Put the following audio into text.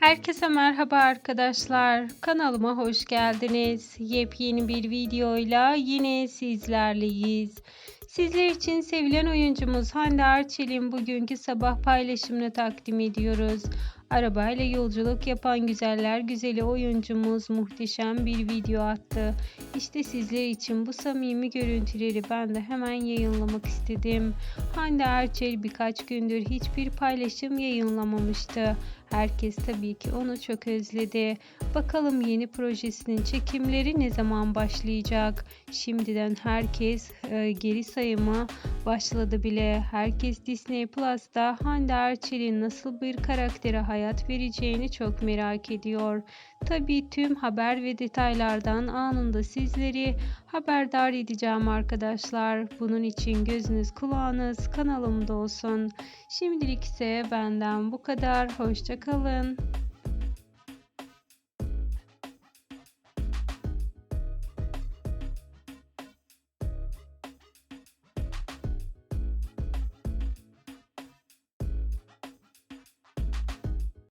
Herkese merhaba arkadaşlar. Kanalıma hoş geldiniz. Yepyeni bir videoyla yine sizlerleyiz. Sizler için sevilen oyuncumuz Hande Erçel'in bugünkü sabah paylaşımını takdim ediyoruz. Arabayla yolculuk yapan güzeller güzeli oyuncumuz muhteşem bir video attı. İşte sizler için bu samimi görüntüleri ben de hemen yayınlamak istedim. Hande Erçel birkaç gündür hiçbir paylaşım yayınlamamıştı. Herkes tabii ki onu çok özledi. Bakalım yeni projesinin çekimleri ne zaman başlayacak? Şimdiden herkes e, geri sayıma başladı bile. Herkes Disney Plus'ta Hande Erçel'in nasıl bir karaktere hayat vereceğini çok merak ediyor. Tabii tüm haber ve detaylardan anında sizleri haberdar edeceğim arkadaşlar. Bunun için gözünüz kulağınız kanalımda olsun. Şimdilik ise benden bu kadar. Hoşça kalın.